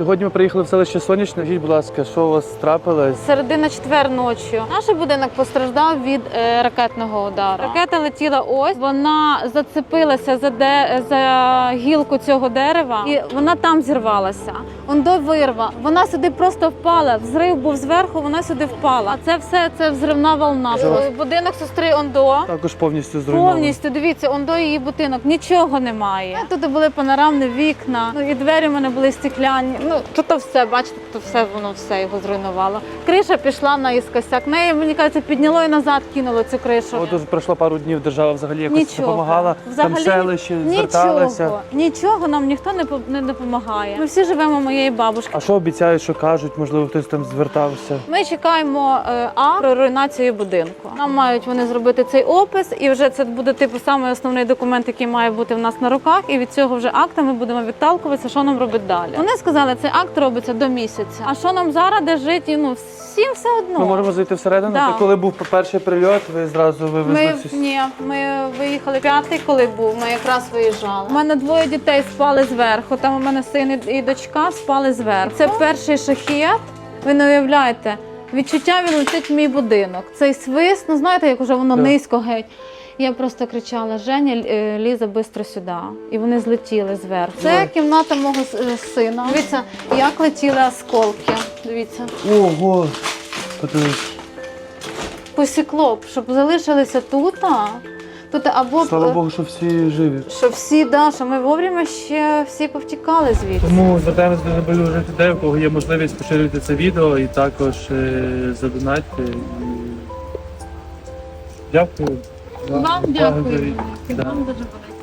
Сьогодні ми приїхали в селище Сонячне. Скажіть, будь ласка, що у вас трапилось? Середина четвер ночі. Наш будинок постраждав від е, ракетного удару. Ракета летіла ось, вона зацепилася за де за гілку цього дерева, і вона там зірвалася. Ондо вирва. Вона сюди просто впала. Взрив був зверху, вона сюди впала. А це все це взривна волна. Жах. Будинок сестри Ондо. Також повністю зруйновано. Повністю дивіться, ондо її будинок, нічого немає. Тут були панорамні вікна, ну і двері в мене були стекляні. Ну тут то все, бачите, тут все воно все його зруйнувало. Криша пішла на іскосяк. Неї мені кажеться, підняло і назад кинуло цю кришу. От тут пройшло пару днів, держава взагалі якось Нічого. допомагала. Там селище зверталися. нічого, нічого нам ніхто не не допомагає. Ми всі живемо моєї бабушки. А що обіцяють, що кажуть? Можливо, хтось там звертався. Ми чекаємо е, а про руйнацію будинку. Нам мають вони зробити цей опис, і вже це буде типу самий основний документ, який має бути в нас на руках. І від цього вже акта ми будемо відталкуватися, що нам робити далі. Вони сказали, цей акт робиться до місяця. А що нам зараз де жити? Ну всім все одно. Ми можемо зайти всередину. Да. Коли був перший прильот, ви зразу вивезли Ми всі. ні, ми виїхали п'ятий, коли був. Ми якраз виїжджали. У мене двоє дітей спали зверху. Там у мене син і і дочка спали зверху. Це перший шахет. Ви не уявляєте. Відчуття він летить в мій будинок. Цей свист, ну знаєте, як уже воно низько геть. Я просто кричала: Женя, е, Ліза, швидко сюди. І вони злетіли зверху. Це кімната мого е, сина. Дивіться, як летіли осколки. Дивіться. Ого! Посікло б, щоб залишилися тут. Тут або Слава е, Богу, що всі живі. Що всі, да, що ми вовремя ще всі повтікали звідси. Тому звертаємося до небайдужих людей, у кого є можливість поширити це відео і також е, задонатьте. І... Дякую. Вам дякую. за від- да. Вам дуже велике.